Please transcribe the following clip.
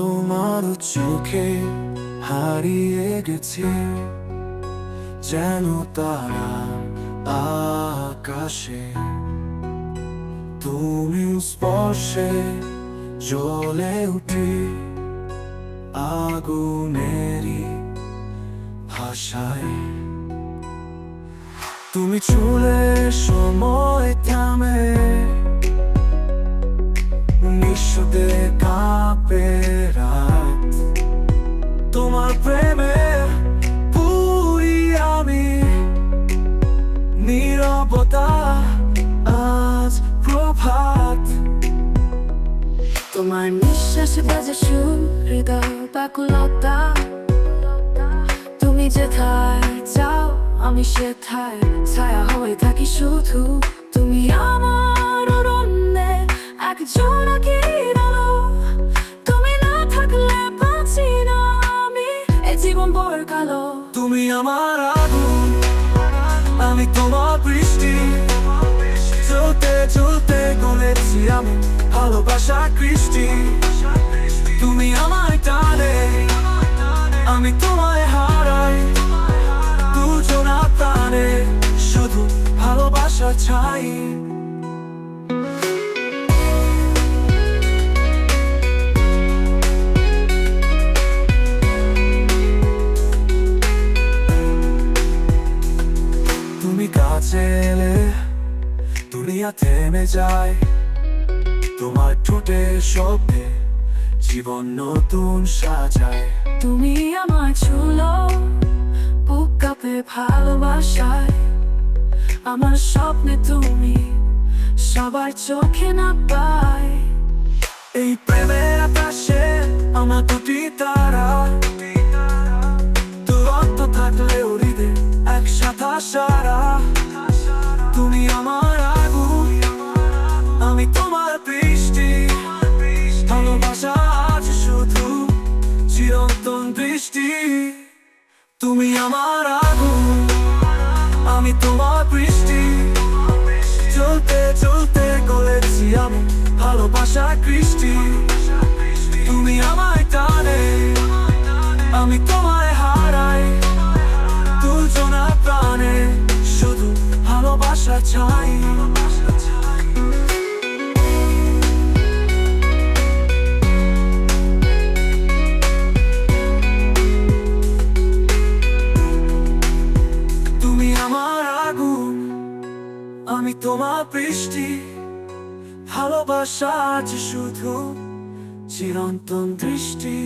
আমার চোখে হারিয়ে গেছে, যেন তারা আকাশে। তুমি স্পর্শে জ্বলে উঠে, আগুনেরই ভাষায়। তুমি চুলে সময় থামে নিঃশব্দে কাঁপে রাত তোমার প্রেমে পুরি আমি। নীরবতা আজ প্রভাত। তোমার নিঃশ্বাসে বাজে সুর, হৃদয় ব্যাকুলতা। তুমি যেথায় যাও আমি সেথায় ছায়া হয়ে থাকি শুধু। তুমি আমার এক জোনাকি আলো তুমি না থাকলে বাঁচি না আমি। এ জীবন বড় কালো তুমি আমার আগুন, আমি তোমার বৃষ্টি। চলতে চলতে গলেছি ভালোবাসা কৃষ্টি। তুমি আমায় টানে, আমি তোমায় হারাই। দুজনা প্রাণে শুধু ভালোবাসা চাই। কাছে এলে দুনিয়া থেমে যায় তোমার ঠোঁটে শব্দে জীবন নতুন সাজায়। তুমি আমার ছুলো বুক কাঁপে ভালোবাসায়। আমার স্বপ্নে তুমি সবার চোখে না পায়। এই প্রেমের আকাশে আমার দুটি তারা আজ শুধু চিরন্তন দৃষ্টি। তুমি আমার আগুন, আমি তোমার বৃষ্টি। চলতে চলতে গলেছি আমি ভালোবাসা কৃষ্টি। তুমি আমায় টানে, আমি তোমায় হারাই। দুজনা প্রাণে শুধু ভালোবাসা চাই। আমার আগুন আমি তোমার বৃষ্টি ভালোবাসা আছে শুধু চিরন্তন দৃষ্টি।